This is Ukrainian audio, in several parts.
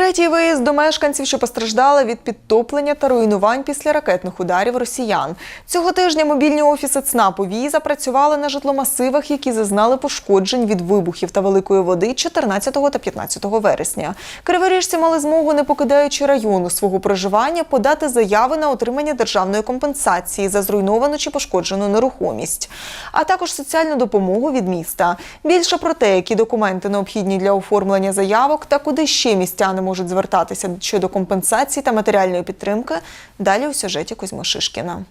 Третій виїзд до мешканців, що постраждали від підтоплення та руйнувань після ракетних ударів росіян. Цього тижня мобільні офіси ЦНАПу «Віза» працювали на житломасивах, які зазнали пошкоджень від вибухів та великої води 14 та 15 вересня. Криворіжці мали змогу, не покидаючи району свого проживання, подати заяви на отримання державної компенсації за зруйновану чи пошкоджену нерухомість, а також соціальну допомогу від міста. Більше про те, які документи необхідні для оформлення заявок та куди ще містяни можуть звертатися щодо компенсації та матеріальної підтримки, далі у сюжеті Кузьми Шишкіна.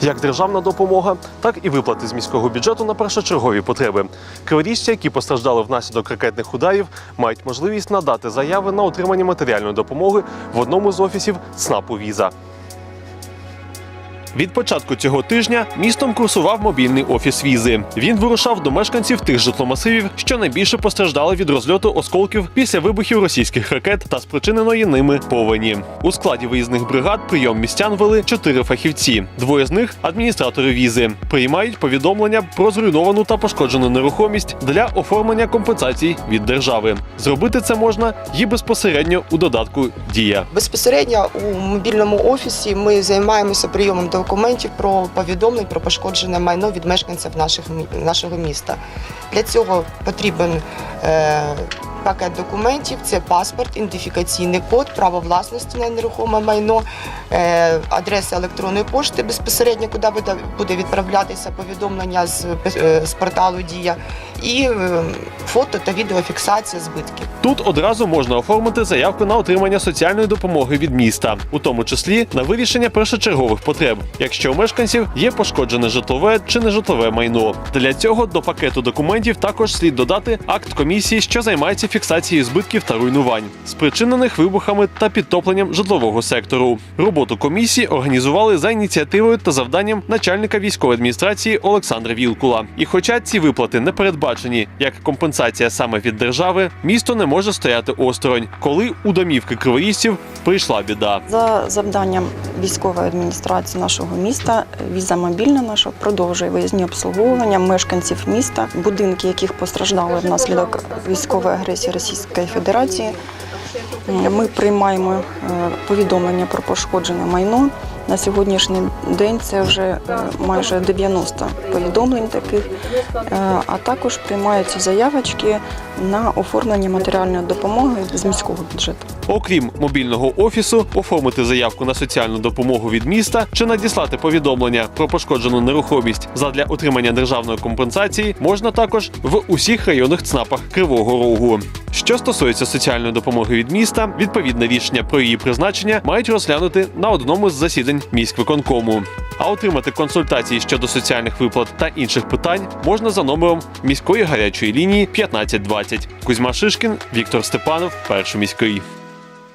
Як державна допомога, так і виплати з міського бюджету на першочергові потреби. Криворіжці, які постраждали внаслідок ракетних ударів, мають можливість надати заяви на отримання матеріальної допомоги в одному з офісів ЦНАПу Віза. Від початку цього тижня містом курсував мобільний офіс візи. Він вирушав до мешканців тих житломасивів, що найбільше постраждали від розльоту осколків після вибухів російських ракет та спричиненої ними повені. У складі виїзних бригад прийом містян вели чотири фахівці. Двоє з них адміністратори візи. Приймають повідомлення про зруйновану та пошкоджену нерухомість для оформлення компенсацій від держави. Зробити це можна і безпосередньо у додатку Дія. Безпосередньо у мобільному офісі ми займаємося прийомом документів про повідомлень про пошкоджене майно від мешканців наших, нашого міста. Для цього потрібен е, пакет документів: це паспорт, ідентифікаційний код, право власності на нерухоме майно, е, адреса електронної пошти безпосередньо, куди буде, відправлятися повідомлення з, е, з порталу Дія, і е, фото та відеофіксація збитків. Тут одразу можна оформити заявку на отримання соціальної допомоги від міста, у тому числі на вирішення першочергових потреб, якщо у мешканців є пошкоджене житлове чи нежитлове майно. Для цього до пакету документів також слід додати акт комісії, що займається фіксацією збитків та руйнувань, спричинених вибухами та підтопленням житлового сектору. Роботу комісії організували за ініціативою та завданням начальника військової адміністрації Олександра Вілкула. І хоча ці виплати не передбачені як компенсація саме від держави, місто не може стояти осторонь, коли у домівки криворізців прийшла біда. За завданням військової адміністрації нашого міста, віза мобільна наша продовжує виїзні обслуговування мешканців міста, будинки, яких постраждали внаслідок військової агресії Російської Федерації. Ми приймаємо е, повідомлення про пошкоджене майно. На сьогоднішній день це вже е, майже 90 повідомлень таких, Е, а також приймаються заявочки на оформлення матеріальної допомоги з міського бюджету. Окрім мобільного офісу, оформити заявку на соціальну допомогу від міста чи надіслати повідомлення про пошкоджену нерухомість задля отримання державної компенсації можна також в усіх районних ЦНАПах Кривого Рогу. Що стосується соціальної допомоги від міста, відповідне рішення про її призначення мають розглянути на одному з засідань міськвиконкому. А отримати консультації щодо соціальних виплат та інших питань можна за номером міської гарячої лінії 1520. Кузьма Шишкін, Віктор Степанов, перший міський.